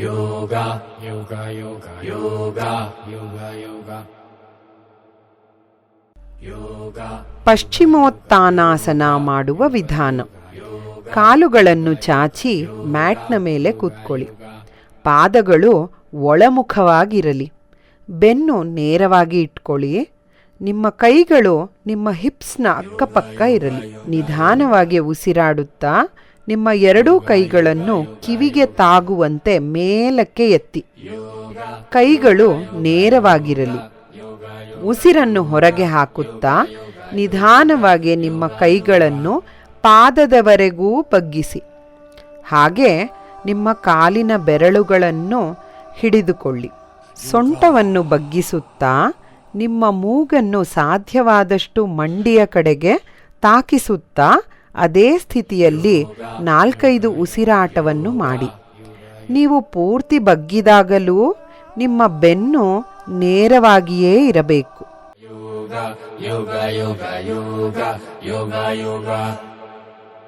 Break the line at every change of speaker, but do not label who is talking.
yoga yoga yoga yoga yoga yoga yoga
ಪಶ್ಚಿಮೋತ್ತಾನಾಸನ ಮಾಡುವ ವಿಧಾನ. ಕಾಲುಗಳನ್ನು ಚಾಚಿ ಮ್ಯಾಟ್ನ ಮೇಲೆ ಕೂತ್ಕೊಳ್ಳಿ. ಪಾದಗಳು ಒಳಮುಖವಾಗಿರಲಿ. ಬೆನ್ನು ನೇರವಾಗಿ ಇಟ್ಕೊಳ್ಳಿ. ನಿಮ್ಮ ಕೈಗಳು ನಿಮ್ಮ ಹಿಪ್ಸ್ನ ಅಕ್ಕಪಕ್ಕ ಇರಲಿ. ನಿಧಾನವಾಗಿ ಉಸಿರಾಡುತ್ತಾ ನಿಮ್ಮ ಎರಡೂ ಕೈಗಳನ್ನು ಕಿವಿಗೆ ತಾಗುವಂತೆ ಮೇಲಕ್ಕೆ ಎತ್ತಿ. ಕೈಗಳು ನೇರವಾಗಿರಲಿ. ಉಸಿರನ್ನು ಹೊರಗೆ ಹಾಕುತ್ತಾ ನಿಧಾನವಾಗಿ ನಿಮ್ಮ ಕೈಗಳನ್ನು ಪಾದದವರೆಗೂ ಬಗ್ಗಿಸಿ. ಹಾಗೆ ನಿಮ್ಮ ಕಾಲಿನ ಬೆರಳುಗಳನ್ನು ಹಿಡಿದುಕೊಳ್ಳಿ. ಸೊಂಟವನ್ನು ಬಗ್ಗಿಸುತ್ತಾ ನಿಮ್ಮ ಮೂಗನ್ನು ಸಾಧ್ಯವಾದಷ್ಟು ಮಂಡಿಯ ಕಡೆಗೆ ತಾಕಿಸುತ್ತಾ ಅದೇ ಸ್ಥಿತಿಯಲ್ಲಿ ನಾಲ್ಕೈದು ಉಸಿರಾಟವನ್ನು ಮಾಡಿ. ನೀವು ಪೂರ್ತಿ ಬಗ್ಗಿದಾಗಲೂ ನಿಮ್ಮ ಬೆನ್ನು ನೇರವಾಗಿಯೇ ಇರಬೇಕು.
ಯೋಗ ಯೋಗ ಯೋಗ ಯೋಗ ಯೋಗ